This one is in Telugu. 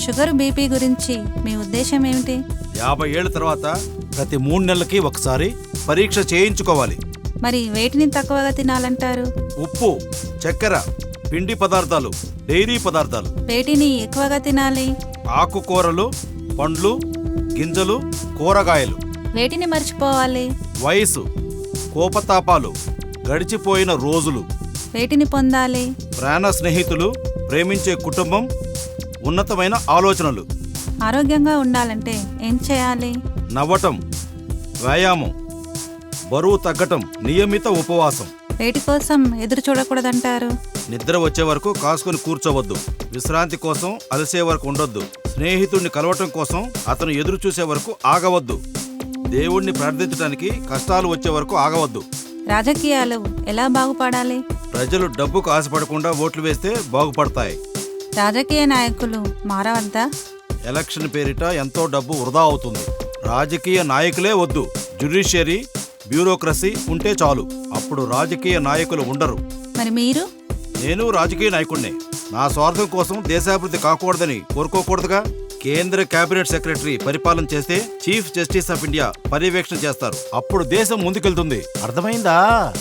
షుగర్ బీపీ గురించి మీ ఉద్దేశం ఏమిటి? యాభై ఏళ్ళ తర్వాత ప్రతి మూడు నెలలకి ఒకసారి పరీక్ష చేయించుకోవాలి. మరి వేటిని తక్కువగా తినాలంటారు? ఉప్పు చక్కెర పిండి పదార్థాలు డైరీ పదార్థాలు. వేటిని ఎక్కువగా తినాలి. ఆకుకూరలు పండ్లు గింజలు కూరగాయలు. వేటిని మర్చిపోవాలి. వయసు కోపతాపాలు గడిచిపోయిన రోజులు. వేటిని పొందాలి. ప్రాణ స్నేహితులు ప్రేమించే కుటుంబం ఉన్నతమైన ఆలోచనలు. ఆరోగ్యంగా ఉండాలంటే ఏం చేయాలి? నవ్వటం వ్యాయామం బరువు తగ్గటం నియమిత ఉపవాసం. వేటి కోసం ఎదురు చూడకూడదంటారు? నిద్ర వచ్చే వరకు కాసుకొని కూర్చోవద్దు. విశ్రాంతి కోసం అలసే వరకు ఉండొద్దు. స్నేహితుడిని కలవటం కోసం అతను ఎదురు చూసే వరకు ఆగవద్దు. దేవుణ్ణి ప్రార్థించడానికి కష్టాలు వచ్చే వరకు ఆగవద్దు. రాజకీయాలు ఎలా బాగుపడాలి? ప్రజలు డబ్బుకు ఆశపడకుండా ఓట్లు వేస్తే బాగుపడతాయి. రాజకీయ నాయకులు మారవద్దా ఎలక్షన్ పేరిట ఎంతో డబ్బు వృధా అవుతుంది. రాజకీయ నాయకులే వద్దు. జ్యుడిషియరీ బ్యూరోక్రసీ ఉంటే చాలు. అప్పుడు రాజకీయ నాయకులు ఉండరు. మరి మీరు? నేను రాజకీయ నాయకుడినే నా స్వార్థం కోసం దేశాభివృద్ధి కాకూడదని కోరుకోకూడదుగా? కేంద్ర కేబినెట్ సెక్రటరీ పరిపాలన చేస్తే చీఫ్ జస్టిస్ ఆఫ్ ఇండియా పర్యవేక్షణ చేస్తారు. అప్పుడు దేశం ముందుకెళ్తుంది. అర్థమైందా?